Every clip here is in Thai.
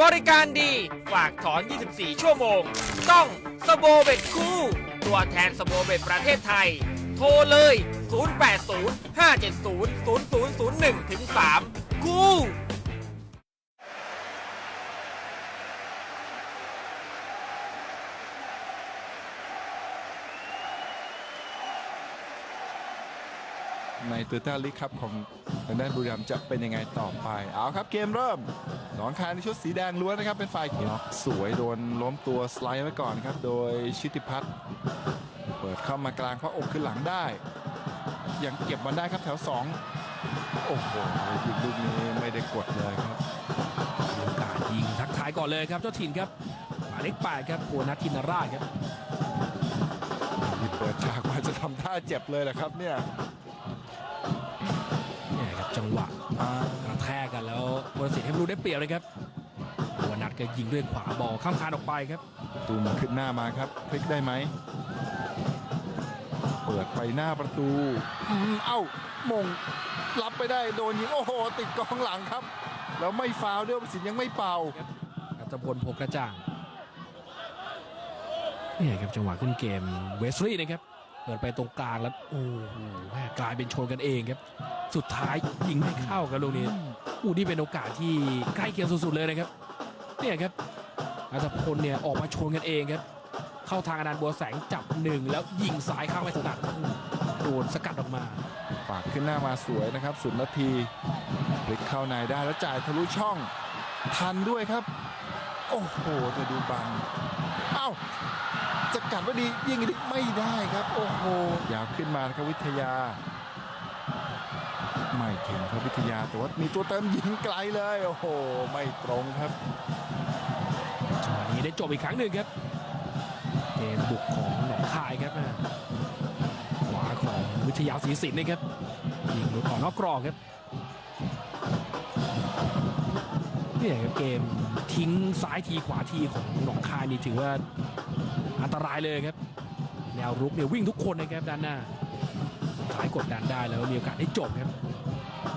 บริการดีฝากถอน 24 ชั่วโมง ต้องสโบเบ็ดคู่ ตัวแทนสโบเบ็ดประเทศไทย โทรเลย 080 570 0001ถึง3คู่ ในตัวต้าลิกครับของทางด้านบุรีรัมย์จะเป็นยังไงต่อไป เอาครับเกมเริ่ม หนองคายในชุดสีแดงล้วนนะครับ เป็นฝ่ายเขียวสวยโดนล้มตัวสไลด์ไว้ก่อนครับ โดยชิติพัฒน์เปิดเข้ามากลางพระอกขึ้นหลังได้ ยังเก็บบอลได้ครับแถว 2 โอ้โหยิงลูกนี้ไม่ได้กดเลยครับมีโอกาสยิงทักทายก่อนเลยครับเจ้าถิ่นครับหมายเลขแปดครับปัวนัทธินราชครับที่เปิดฉากมาจะทำท่าเจ็บเลยแหละครับเนี่ยเนี่ยครับ จังหวะอ่ากระแทกกันแล้วบรสิทธิ์ให้รู้ได้เปรียบเลยครับปัวนัทก็ยิงด้วยขวาบอลข้ามคานออกไปครับตูมขึ้นหน้ามาครับพลิกได้ไหมเปิดไปหน้าประตูอืมเอ้ามงรับไปได้โดนยิงโอ้โหติดกองหลังครับ แล้วไม่ฟาวล์ด้วยสินยังไม่เป่าอัตพลโพกระจ่างเนี่ยครับจังหวะขึ้นเกมเวสลีย์นะครับ เปิดไปตรงกลางแล้วโอ้โหแม่กลายเป็นชนกันเองครับ สุดท้ายยิงไม่เข้าครับลูกนี้อู้นี่เป็นโอกาสที่ใกล้เคียงสุดๆเลยนะครับเนี่ยครับอัตพลเนี่ยออกมาชนกันเองครับ เข้าทางอนันต์บัวแสงจับหนึ่งแล้วยิงสายเข้าไปถนัดโดนสกัดออกมาฝากขึ้นหน้ามาสวยนะครับสุดนาทีพลิกเข้าในได้แล้วจ่ายทะลุช่องทันด้วยครับ โอ้โหจะดูบังเอ้าสกัดว่าดียิงอีกไม่ได้ครับ โอ้โหยาวขึ้นมานะครับวิทยา ไม่ถึงครับวิทยาแต่ว่ามีตัวเติมยิงไกลเลย โอ้โห ไม่ตรงครับจังหวะนี้ได้จบอีกครั้งหนึ่งครับเกมบุกของหนองคายครับขวาของวิทยาศรีสินนะครับยิงหลุดออกนอกกรอบครับนี่ยครับเกมทิ้งซ้ายทีขวาทีของหนองคายนี่ถือว่าอันตรายเลยครับแนวรุกเนี่ยวิ่งทุกคนนะครับด้านหน้าซ้ายกดดันได้แล้วมีโอกาสได้จบครับ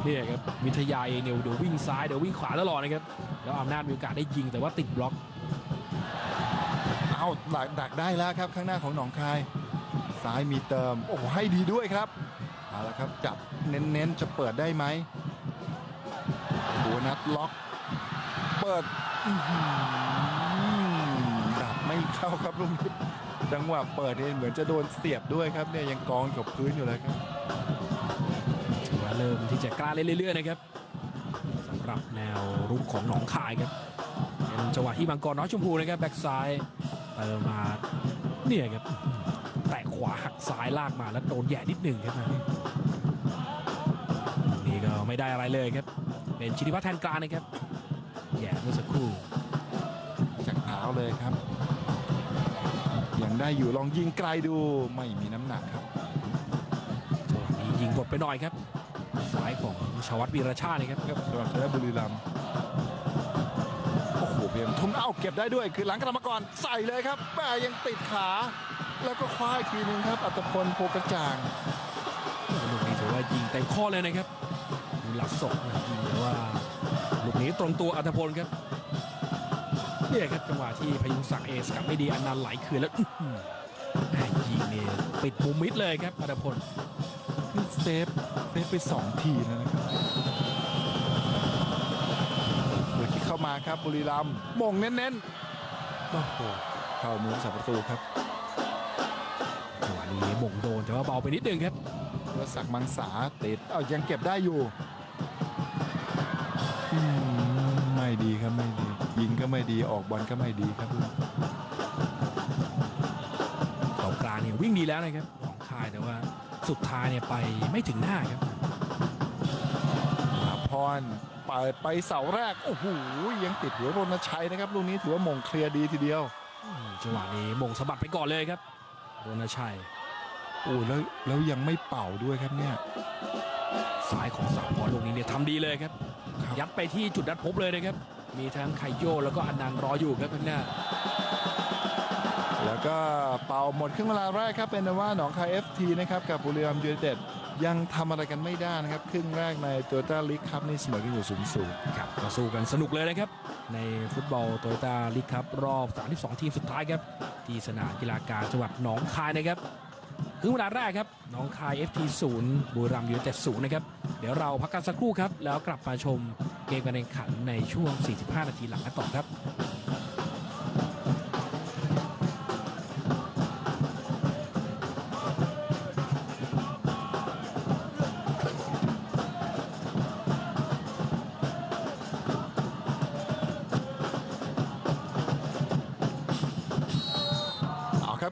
เนี่ยครับวิทยาเองเนี่ยเดี๋ยววิ่งซ้ายเดี๋ยววิ่งขวาตลอดนะครับแล้วอำนาจมีโอกาสได้ยิงแต่ว่าติดบล็อกเอาดักดักได้แล้วครับข้างหน้าของหนองคาย ซ้ายมีเติม โอ้โหให้ดีด้วยครับเอาละครับจับเน้นๆจะเปิดได้ไหมหัวนัดล็อกเปิดดับไม่เข้าครับลุงดจังหวะเปิดเนี่ยเหมือนจะโดนเสียบด้วยครับเนี่ยยังกองกับพื้นอยู่เลยครับ เริ่มที่จะกล้าเล่นเรื่อยๆนะครับสำหรับแนวรุกของหนองคายครับเป็นจังหวะที่มังกรน้อยชมพูนะครับแบ็กซ้ายเติมมาเนี่ยครับแตะขวาหักซ้ายลากมาแล้วโดนแหย่นิดหนึ่งครับนี่ก็ไม่ได้อะไรเลยครับ เป็นชินิพัฒน์แทนกลางนะครับแหย่เมื่อสักครู่จากเท้าเลยครับยังได้อยู่ลองยิงไกลดูไม่มีน้ำหนักครับจังหวะนี้ยิงบดไปหน่อยครับ ซ้ายของชวัตวีรชาตินะครับครับสำหรับชนะบุรีรัมย์โอ้โหเพียงทุ่มเอ้าเก็บได้ด้วย คือหลังกรรมกรใส่เลยครับแม่ยังติดขา แล้วก็คว้าอีกทีหนึงครับอัตพลโพกระจ่างลูกนี้ถือว่ายิงเต็มข้อเลยนะครับดูหลักศกนะแต่ว่าลูกนี้ตรงตัวอัธพลครับเนี่ยครับจังหวะที่พยุงศักดิ์เอสกับไม่ดีอันนันต์ไหลคืนแล้วอื้อหือแม่ยิงเนี่ยปิดมุมมิดเลยครับอัธพลนี่เซฟเซฟไปสองทีแล้วนะครับเปิดคิกเข้ามาครับบุรีรัมย์มงเน้นๆโอ้โหเข้ามือสาประตูครับจังหวะนี้หม่งโดนแต่ว่าเบาไปนิดนึงครับรศักดิ์มังสาติดเอ้ายังเก็บได้อยู่อืมไม่ดีครับไม่ดี ยิงก็ไม่ดีออกบอลก็ไม่ดีครับเสากลางเนี่ยวิ่งดีแล้วนะครับของคายแต่ว่า สุดท้ายเนี่ยไปไม่ถึงหน้าครับมหาพรเปิดไปเสาแรก โอ้โห ยังติดหัวรณชัยนะครับลูกนี้ถือว่าหมงเคลียร์ดีทีเดียวอืมจังหวะนี้หม่งสะบัดไปก่อนเลยครับโรนชัยโอ้แล้วแล้วยังไม่เป่าด้วยครับเนี่ยซ้ายของสามพรลูกนี้เนี่ยทำดีเลยครับครับยัดไปที่จุดนัดพบเลยนะครับ มีทั้งไคโยแล้วก็อนันต์รออยู่ครับข้างหน้า แล้วก็เป่าหมดครึ่งเวลาแรกครับเป็นว่าหนองคาย FT นะครับกับบุรีรัมย์ยูไนเต็ดยังทำอะไรกันไม่ได้นะครับ ครึ่งแรกในโตโยต้าลีกครับนี่เสมอกันอยู่ศูนย์ศูนย์ครับก็สู้กันสนุกเลยนะครับ ในฟุตบอลโตโยต้าลีกครับรอบ 32 ทีมสุดท้ายครับ ที่สนามกีฬากลารจังหวัดหนองคายนะครับครึ่งเวลาแรกครับหนองคาย FT 0บุรีรัมย์ยูไนเต็ด0นะครับ เดี๋ยวเราพักกันสักครู่ครับ แล้วกลับมาชมเกมการแข่งขันในช่วง 45 นาทีหลังกันต่อครับ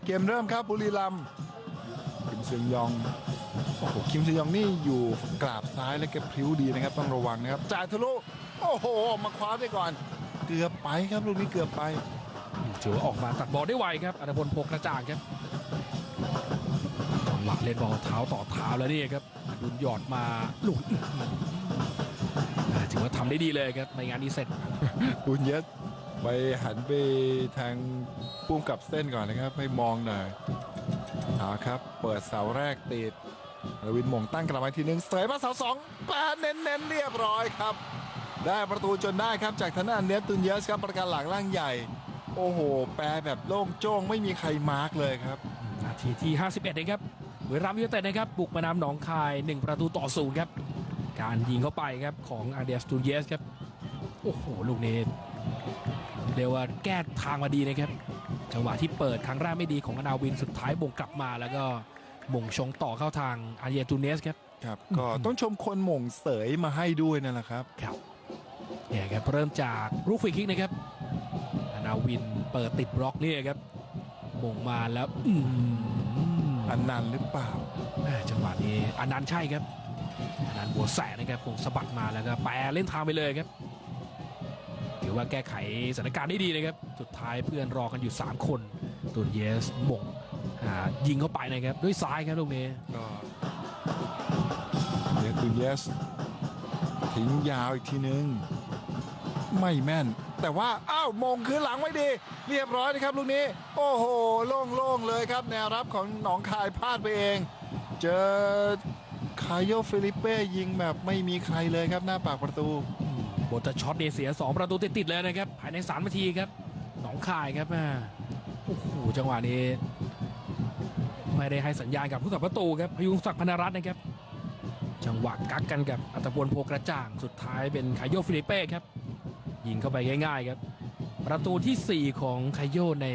เอาครับเกมเริ่มครับบุรีรัมย์คิมซึงยองโอ้โหคิมซึงยองนี่อยู่กราบซ้ายและแกพริ้วดีนะครับ ต้องระวังนะครับจ่ายทะลุโอ้โหออกมาคว้าได้ก่อน เกือบไปครับลูกนี้เกือบไปถือว่าออกมาตัดบอลได้ไวครับอัตพลโพกระจ่างครับจังหวะเล่นบอลเท้าต่อเท้าแล้วนี่ครับอดุลหยอดมาลูกอื้อหืออ่าถือว่าทำได้ดีเลยครับในงานนี้เสร็จบุญเยส ไปหันไปทางปุ้มกับเส้นก่อนนะครับ ให้มองหน่อยเอาครับ เปิดเสาแรกติดรวินมงตั้งกลับมาทีหนึงเสยมาเสาสองแปดเน้นๆเรียบร้อยครับ ได้ประตูจนได้ครับจากทางด้านเนฟตุนเยสครับประการหลังร่างใหญ่ โอ้โห แปรแบบโล่งโจ้งไม่มีใครมาร์กเลยครับ นาทีที่ 51นะครับบุรีรัมยูเต็ดนะครับบุกมานำหนองคาย 1 ประตูต่อศูนย์ครับ การยิงเข้าไปครับของอาเดียสตูเยสครับ โอ้โห ลูกนี้ เรียกว่าแก้ทางมาดีนะครับ จังหวะที่เปิดครั้งแรกไม่ดีของอนาวินสุดท้ายบ่งกลับมาแล้วก็บ่งชงต่อเข้าทางอาเดียตูเนสครับครับก็ต้องชมคนหม่งเสยมาให้ด้วยนั่นแหละครับครับเนี่ยครับเริ่มจากลูกฟรีคิกนะครับอนาวินเปิดติดบล็อกนี่ครับบ่งมาแล้วอืมอันนันต์หรือเปล่าแม่จังหวะนี้อันนั้นใช่ครับอันนั้นบัวแสนะครับคงสะบัดมาแล้วก็แปรเล่นทางไปเลยครับถือ ว่าแก้ไขสถานการณ์ได้ดีนะครับ สุดท้ายเพื่อนรอกันอยู่ 3 คนตุนเยสมงยิงเข้าไปนะครับ ด้วยซ้ายครับลูกนี้ก็เนตุนเยสทิ้งยาวอีกทีนึง ไม่แม่น แต่ว่า อ้าวมงคืนหลังไว้ดี เรียบร้อยนะครับลูกนี้ โอ้โห โล่งๆเลยครับ แนวรับของหนองคายพลาดไปเอง เจอคายโยฟิลิปเป้ยิงแบบไม่มีใครเลยครับหน้าปากประตู บทจะช็อตเดเสีย 2 ประตูติดๆเลยนะครับภายใน3นาทีครับหนองคายครับแม่โอ้โหจังหวะนี้ไม่ได้ให้สัญญาณกับผู้สับประตูครับพยุงศักดิ์พนรัตน์นะครับ จังหวะกักกันกับอัตพลโพกระจ่างสุดท้ายเป็นไคโยฟิลิเป้ครับยิงเข้าไปง่ายๆครับ ประตูทีสี่4 ของไคโยใน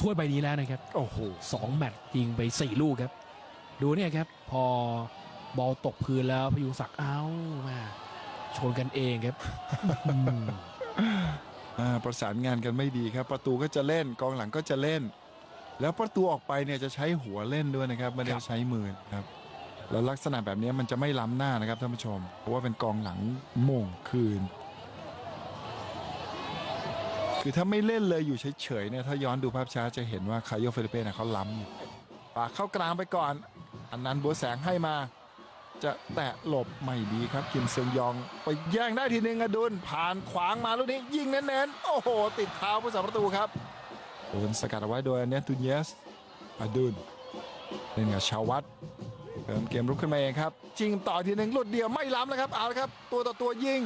ถ้วยใบนี้แล้วนะครับโอ้โห2แมตช์ยิงไป 4 ลูกครับ ดูเนี่ยครับพอบอลตกพื้นแล้วพยุงศักดิ์เอ้ามา ชนกันเองครับ อ่าประสานงานกันไม่ดีครับ ประตูก็จะเล่นกองหลังก็จะเล่น แล้วประตูออกไปเนี่ยจะใช้หัวเล่นด้วยนะครับไม่ได้ใช้มือนะครับแล้วลักษณะแบบนี้มันจะไม่ล้ำหน้านะครับท่านผู้ชม เพราะว่าเป็นกองหลังโม่งคืน คือถ้าไม่เล่นเลยอยู่เฉยๆเนี่ยถ้าย้อนดูภาพช้าจะเห็นว่าคาโยเฟลิเป้นะเขาล้ำปากเข้ากลางไปก่อน อันนั้นบัวแสงให้มา จะแตะหลบไม่ดีครับคิมเซียงยอง ไปแย่งได้ทีนึงอดุลผ่านขวางมาลูกนี้ยิงเน้นๆ โอ้โห ติดเท้าผู้สาประตูครับโดนสกัดเอาไว้โดยเนตุนเยสอดุลเล่นกับชาววัดเติมเกมรุกขึ้นมาเองครับจริงต่อทีหนึ่งหลุดเดียวไม่ล้ำแล้วครับเอาละครับ ตัวต่อตัวยิง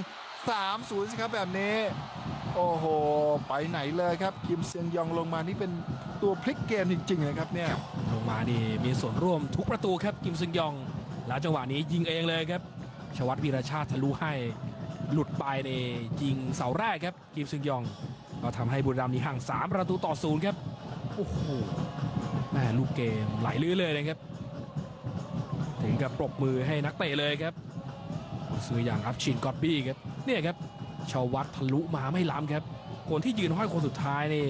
3-0 สิครับแบบนี้ โอ้โห ไปไหนเลยครับคิมเซียงยองลงมานี่เป็นตัวพลิกเกมจริงๆนะครับเนี่ยลงมานี่มีส่วนร่วมทุกประตูครับกิมซึงยอง แล้วจังหวะนี้ยิงเองเลยครับ ชวัตวีรชาติทะลุให้หลุดไปในยิงเสาแรกครับกิมซึงยอง ก็ทำให้บุรีรัมย์หนีห่าง 3 ประตูต่อศูนย์ครับ โอ้โหแม่ลูกเกมไหลลื่นเลยนะครับ ถึงกับปรบมือให้นักเตะเลยครับ ซื้ออย่างอัพชินกอตบี้ครับเนี่ยครับชาววัดทะลุมาไม่ล้ำครับ คนที่ยืนห้อยคนสุดท้ายนี่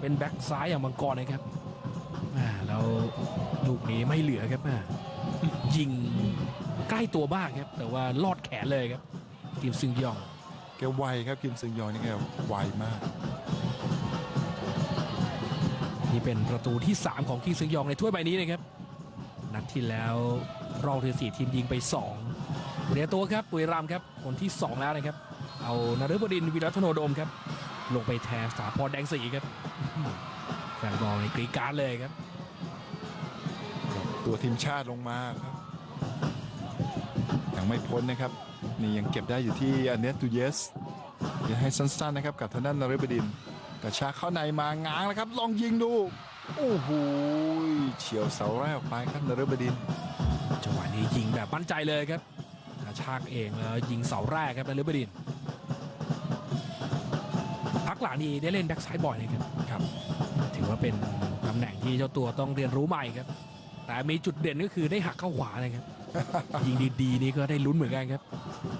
เป็นแบ็คซ้ายอย่างมังกรนะครับอ่าแล้วลูกนี้ไม่เหลือครับอ่ ยิงใกล้ตัวบ้างครับ แต่ว่าลอดแขนเลยครับกิมซึงยองแกไวครับคิมซึงยองนี่แกไวมาก นี่เป็นประตูที่ 3 ของคิงซึงยองในถ้วยใบนี้นะครับ นัดที่แล้วรอบที่สี่ทีมยิงไป2เหลือตัวครับปุยรามย์ครับคนที่ 2 แล้วนะครับ เอานฤบดินทร์วิรัตโนโดมครับ ลงไปแทนสาพรแดงสีครับอื้อหือแฟนบอลในกรีดกรารเลยครับ ตัวทีมชาติลงมาครับยังไม่พ้นนะครับ นี่ยังเก็บได้อยู่ที่อเนตตูเยสยังให้สั้นๆนะครับกับทางด้านนฤบดินทร์กระชากเข้าในมาง้างนะครับ ลองยิงดูโอ้โหเฉียวเสาแรกออกไปครับนฤบดินทร์จังหวะนี้ยิงแบบมั่นใจเลยครับกระชากเองแล้วยิงเสาแรกครับนฤบดินทร์พักหลังนี้ได้เล่นแบ็กซ้ายบ่อยนะครับครับ ถือว่าเป็นตำแหน่งที่เจ้าตัวต้องเรียนรู้ใหม่ครับ แต่มีจุดเด่นก็คือได้หักเข้าขวานะครับ ยิงดีๆนี่ก็ได้ลุ้นเหมือนกันครับ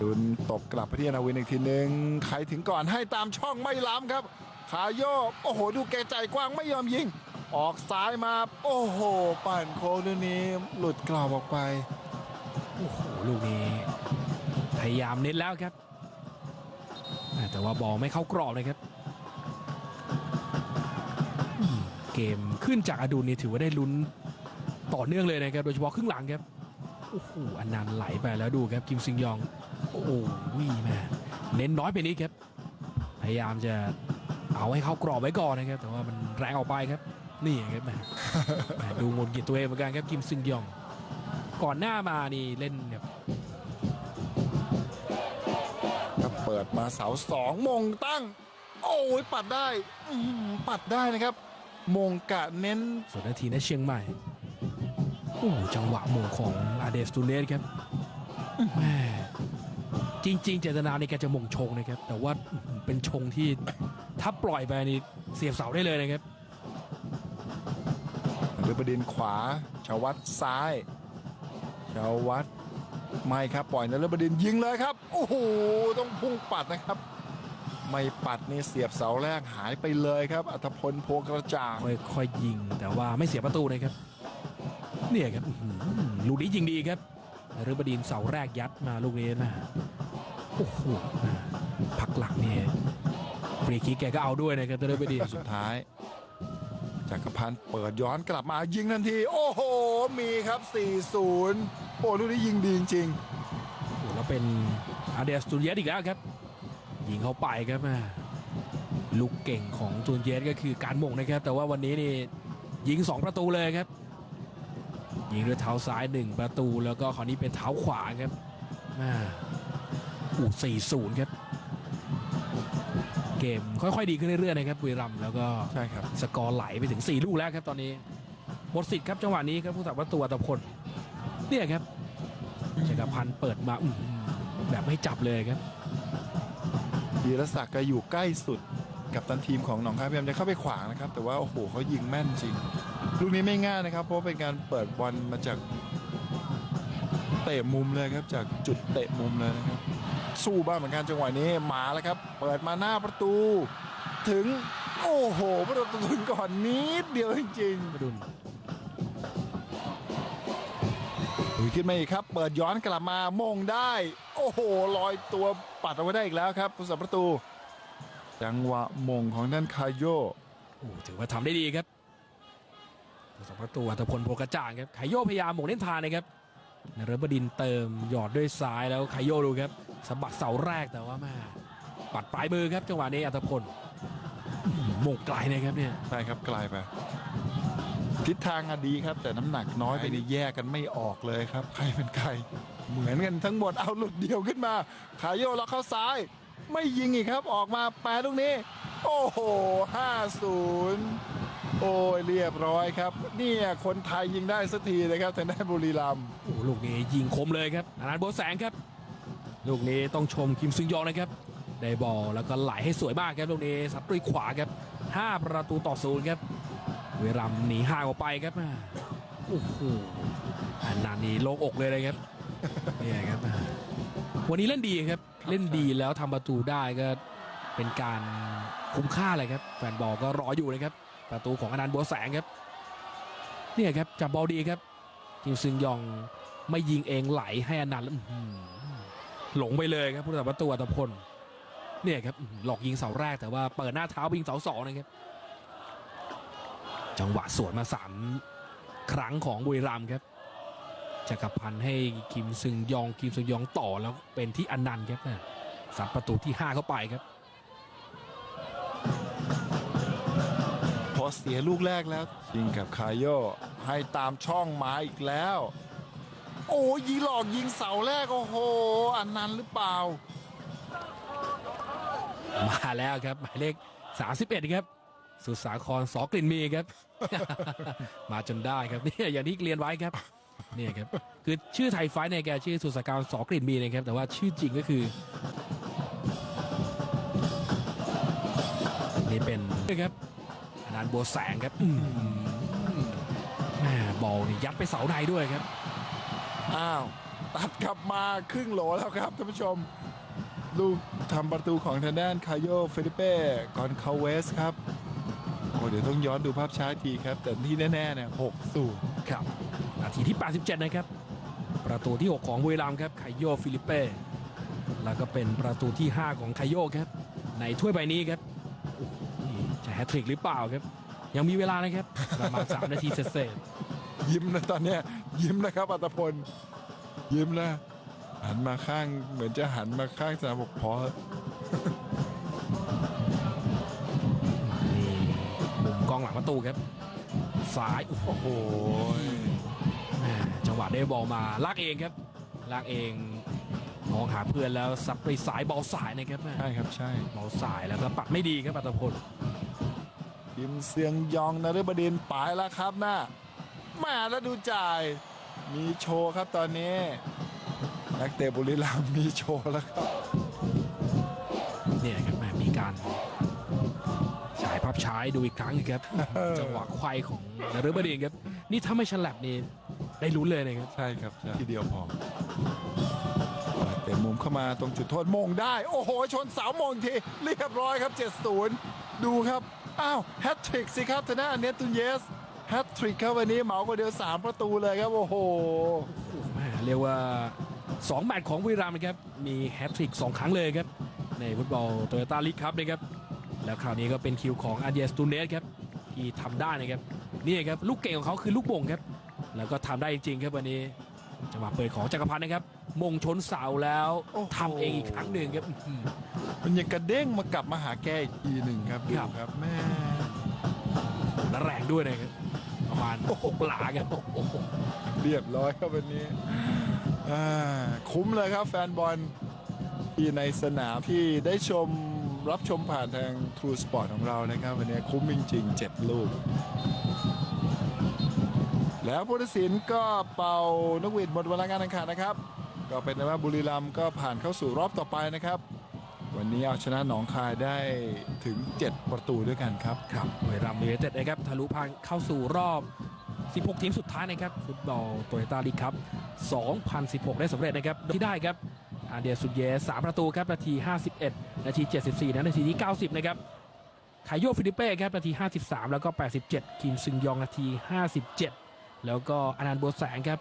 ดุนตบกลับไปที่อนาวินอีกทีหนึ่งใครถึงก่อนให้ตามช่องไม่ล้ำครับ ขาโยกโอ้โห ดูแกใจกว้างไม่ยอมยิง ออกซ้ายมา โอ้โห ปั่นโค้งตัวนี้หลุดกรอบออกไป โอ้โห ลูกนี้ พยายามเน้นแล้วครับ แต่ว่าบอลไม่เข้ากรอบเลยครับอืมเกมขึ้นจากอดุลนี่ถือว่าได้ลุ้น ต่อเนื่องเลยนะครับโดยเฉพาะครึ่งหลังครับโอ้โหอันนันต์ไหลไปแล้วดูครับกิมซิงยองโอ้โหแม่เน้นน้อยไปนิดครับพยายามจะเอาให้เข้ากรอบไว้ก่อนนะครับ แต่ว่ามันแรงออกไปครับ นี่ครับแหม่แหม่ดูงนกิดตัวเองเหมือนกันครับกิมซิงยอง ก่อนหน้ามานี่เล่นแบบก็เปิดมาเสาสองมงตั้ง โอ้ยปัดได้อื้อหือปัดได้นะครับ มงกะเน้นส่วนนาทีนะเชียงใหม่ โอ้โหจังหวะโมงของอาเดสตูเนสครับแม่จริง ๆ เจตนาในการจะมงชงนะครับ แต่ว่าอื้อหือเป็นชงที่ถ้าปล่อยไปนี่เสียบเสาได้เลยนะครับหรือประเด็นขวาชาวัตซ้ายชาวัตไม่ครับปล่อยนฤบดินทร์ยิงเลยครับ โอ้โหต้องพุ่งปัดนะครับ ไม่ปัดนี่เสียบเสาแรกหายไปเลยครับอัธพลโพกระจ่างค่อยๆยิงแต่ว่าไม่เสียประตูนะครับ เนี่ยครับอื้อหือลูกนี้ยิงดีครับนฤบดินทร์เสาแรกยัดมาลูกนี้นะโอ้โหพักหลังเนี่ยฟรีคิกแกก็เอาด้วยนะครับนฤบดินทร์สุดท้ายจักรพันธ์เปิดย้อนกลับมายิงทันที โอ้โห มีครับ 4-0 โอ้ลูกนี้ยิงดีจริงโอ้โหแล้วเป็นอาเดียสตูนเยสอีกแล้วครับ ยิงเข้าไปครับแม่ลูกเก่งของตูนเยสก็คือการหม่งนะครับ แต่ว่าวันนี้นี่ยิง 2 ประตูเลยครับ ยิงด้วยเท้าซ้าย 1 ประตูแล้วก็คราวนี้เป็นเท้าขวาครับแม่อู้สี่ศูนย์ครับ เกมค่อยๆดีขึ้นเรื่อยๆนะครับบุรีรัมย์แล้วก็ๆใช่ครับสกอร์ไหลไปถึง 4 ลูกแล้วครับตอนนี้หมดสิทธิ์ครับจังหวะนี้ครับผู้สับประตูอัตพลเนี่ยครับจักรพันธ์เปิดมาอื้อหือแบบไม่จับเลยครับธีรศักดิ์ก็อยู่ใกล้สุดกับตันทีมของหนองคายพยายามจะเข้าไปขวางนะครับ แต่ว่าโอ้โหเขายิงแม่นจริง ลูกนี้ไม่ง่ายนะครับ เพราะว่าเป็นการเปิดบอลมาจากเตะมุมเลยครับจากจุดเตะมุมเลยนะครับ สู้บ้างเหมือนกันจังหวะนี้มาแล้วครับ เปิดมาหน้าประตู ถึงโอ้โหประตูถึงก่อนนิดเดียวจริงมาดุลๆลุยขึ้นมาอีกครับ เปิดย้อนกลับมามงได้ โอ้โหลอยตัวปัดเอาไว้ได้อีกแล้วครับผู้สับประตู จังหวะมงของด้านคาโยโอ้ถือว่าทำได้ดีครับ ผู้สับประตูอัตพลโพกระจ่างครับไคโยพยายามหม่งเล่นทานนะครับนฤบดินทร์เติมหยอดด้วยซ้ายแล้วไคโยดูครับสะบัดเสาแรกแต่ว่าแม่ปัดปลายมือครับจังหวะนี้อัตพลอื้อหือหม่งไกลนะครับเนี่ยใช่ครับไกลไปทิศทางอะดีครับ แต่น้ำหนักน้อยไปนี่แยกกันไม่ออกเลยครับ ใครเป็นใคร เหมือนกันทั้งหมดเอาหลุดเดียวขึ้นมาขายโยกแล้วเข้าซ้าย ไม่ยิงอีกครับออกมาแปรลูกนี้ โอ้โห5-0 โอ้ยเรียบร้อยครับ เนี่ยคนไทยยิงได้สักทีนะครับแต่ได้บุรีรัมย์โอ้ลูกนี้ยิงคมเลยครับอนันต์โบแสงครับ ลูกนี้ต้องชมคิมซึงยองนะครับได้บอลแล้วก็ไหลให้สวยมากครับลูกนี้สัดด้วยขวาครับ5ประตูต่อศูนย์ครับเวรัมย์หนีห่างออกไปครับโอ้โหอันนั้นนี่โล่งอกเลยนะครับเนี่ยครับวันนี้เล่นดีครับเล่นดีแล้วทำประตูได้ก็เป็นการคุ้มค่าเลยครับ แฟนบอลก็รออยู่นะครับ ประตูของอนันต์บัวแสงครับเนี่ยครับจับบอลดีครับคิมซึงยองไม่ยิงเองไหลให้อนันต์แล้วหลงไปเลยครับผู้รักษาประตูอัตพลเนี่ยครับหลอกยิงเสาแรกแต่ว่าเปิดหน้าเท้ายิงเสาสองนะครับจังหวะสวนมาสามครั้งของบุรีรัมครับจักรพันธ์ให้คิมซึงยองคิมซึงยองต่อแล้วเป็นที่อนันต์ครับนะสับประตูที่ 5 เข้าไปครับ พอเสียลูกแรกแล้วยิงกับคายโยให้ตามช่องมาอีกแล้ว โอ้ยิงหลอกยิงเสาแรก โอ้โห อันนั้นหรือเปล่า มาแล้วครับหมายเลข 31 ครับ สุสาครสอกลิ่นมีครับ มาจนได้ครับเนี่ยอย่างที่เรียนไว้ครับเนี่ยครับคือชื่อไทยไฟท์เนี่ยแกชื่อสุสาครสอกลิ่นมีนะครับ แต่ว่าชื่อจริงก็คือนี่เป็นนี่ครับ อนันต์บัวแสงครับอืมแม่บอลนี่ยัดไปเสาในด้วยครับ อ้าว ตัดกลับมาครึ่งโหลแล้วครับท่านผู้ชม ลูกทำประตูของทางด้านคาโยเฟลิเป้กอนคาเวสครับโอ้เดี๋ยวต้องย้อนดูภาพช้าอีกทีครับ แต่ที่แน่ๆเนี่ยหกสูนย์ครับ นาทีที่ 87 นะครับ ประตูที่ 6 ของบุรีรัมย์ครับไคโยฟิลิเป้แล้วก็เป็นประตูที่ 5 ของไคโยครับ ในถ้วยใบนี้ครับโอ้โหจะ แฮตทริกหรือเปล่าครับ ยังมีเวลานะครับประมาณ3นาทีเศษยิ้มนะตอนเนี้ยยิ้มนะครับอัตพลยิ้มนะ หันมาข้างเหมือนจะหันมาข้างสนามบอกพอๆนี่มุมกองหลังประตูครับซ้ายโอ้โหโอ้โหแม่จังหวะได้บอลมาลากเองครับลากเองมองหาเพื่อนแล้วซับไปสายบอลสายนะครับแม่ใช่ครับใช่ บอลสายแล้วก็ปัดไม่ดีครับปัตพล ยิมเสียงยองนฤบดินทร์ไปแล้วครับหน้าแมาแล้วดูจ่าย มีโชว์ครับตอนนี้ นักเตะบุรีรัมย์มีโชว์แล้วครับเนี่ยครับแม่มีการฉายภาพช้าให้ดูอีกครั้งหนึงครับจังหวะไขว้ของนฤบดินครับ นี่ถ้าไม่ฉลับนี่ได้ลุ้นเลยนะครับ ใช่ครับใช่ทีเดียวพอเตะมุมเข้ามาตรงจุดโทษมงได้ โอ้โห ชนเสามงทีเรียบร้อยครับ 7-0 ดูครับ อ้าวแฮตทริกสิครับทางด้านเนตุนเยสแฮตทริกครับวันนี้เหมาคนเดียว 3 ประตูเลยครับ โอ้โหแม่เรียกว่า 2 แมตช์ของบุรีรัมย์นะครับ มีแฮตทริก 2 ครั้งเลยครับ ในฟุตบอลโตโยต้าลีกครับนะครับ แล้วคราวนี้ก็เป็นคิวของอาเดียสตูเนสครับ ที่ทำได้นะครับ นี่ครับ ลูกเก่งของเขาคือลูกโป่งครับ แล้วก็ทำได้จริงๆครับวันนี้จังหวะเปิดของจักรพันธ์นะครับ มงชนเสาแล้วโอ้โห ทำเองอีกครั้งหนึ่งครับอื้อหือ มันยังกระเด้งมากลับมาหาแกอีกทีหนึ่งครับดูครับครับแม่และแรงด้วยนะครับประมาณหกหลาครับโอ้โหเรียบร้อยครับวันนี้อ่าคุ้มเลยครับแฟนบอลที่ในสนามที่ได้ชมรับชมผ่านทาง True Sport ของเรานะครับ วันนี้คุ้มจริงๆ 7 ลูก แล้วผู้ตัดสินก็เป่านกหวีดหมดเวลางานแข่งขันนะครับ ก็เป็นว่าบุรีรัมย์ก็ผ่านเข้าสู่รอบต่อไปนะครับ วันนี้เอาชนะหนองคายได้ถึง 7 ประตูด้วยกันครับครับบุรีรัมย์ยูไนเต็ดนะครับทะลุผ่านเข้าสู่รอบ 16 ทีมสุดท้ายนะครับฟุตบอลโตโยต้าลีกครับ 2016 ได้สำเร็จนะครับที่ได้ครับอาเดียสุดเยสามประตูครับนาที 51 นาที 74และนาทีที่ 90 นะครับไคโยฟิลิเป้ครับนาที 53 แล้วก็ 87 คิมซึงยองนาที 57 แล้วก็อนันต์บัวแสงครับ